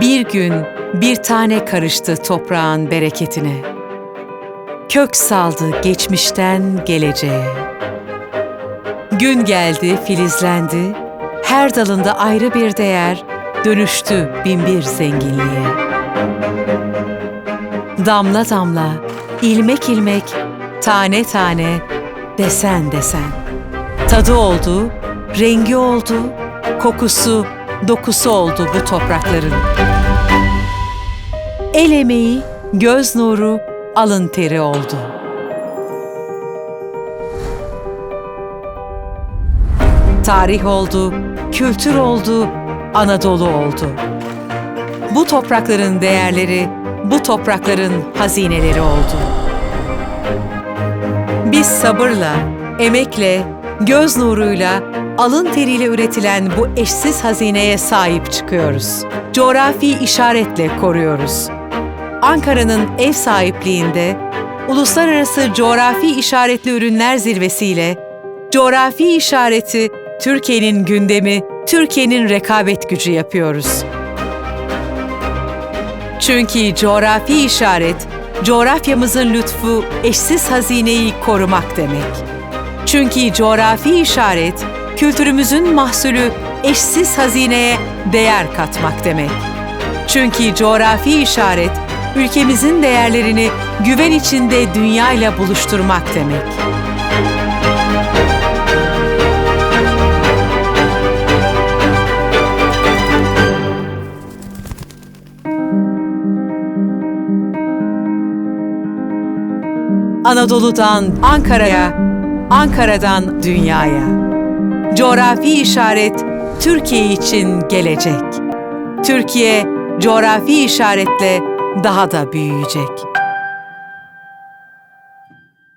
Bir gün bir tane karıştı toprağın bereketine. Kök saldı geçmişten geleceğe. Gün geldi, filizlendi. Her dalında ayrı bir değer, dönüştü binbir zenginliğe. Damla damla, ilmek ilmek, tane tane, desen desen. Tadı oldu, rengi oldu, kokusu, dokusu oldu bu toprakların. El emeği, göz nuru, alın teri oldu. Tarih oldu, kültür oldu, Anadolu oldu. Bu toprakların değerleri, bu toprakların hazineleri oldu. Biz sabırla, emekle, göz nuruyla, alın teriyle üretilen bu eşsiz hazineye sahip çıkıyoruz. Coğrafi işaretle koruyoruz. Ankara'nın ev sahipliğinde Uluslararası Coğrafi İşaretli Ürünler Zirvesi'yle coğrafi işareti Türkiye'nin gündemi, Türkiye'nin rekabet gücü yapıyoruz. Çünkü coğrafi işaret, coğrafyamızın lütfu eşsiz hazineyi korumak demek. Çünkü coğrafi işaret, kültürümüzün mahsulü eşsiz hazineye değer katmak demek. Çünkü coğrafi işaret, ülkemizin değerlerini güven içinde dünyayla buluşturmak demek. Anadolu'dan Ankara'ya, Ankara'dan dünyaya. Coğrafi işaret Türkiye için gelecek. Türkiye coğrafi işaretle daha da büyüyecek.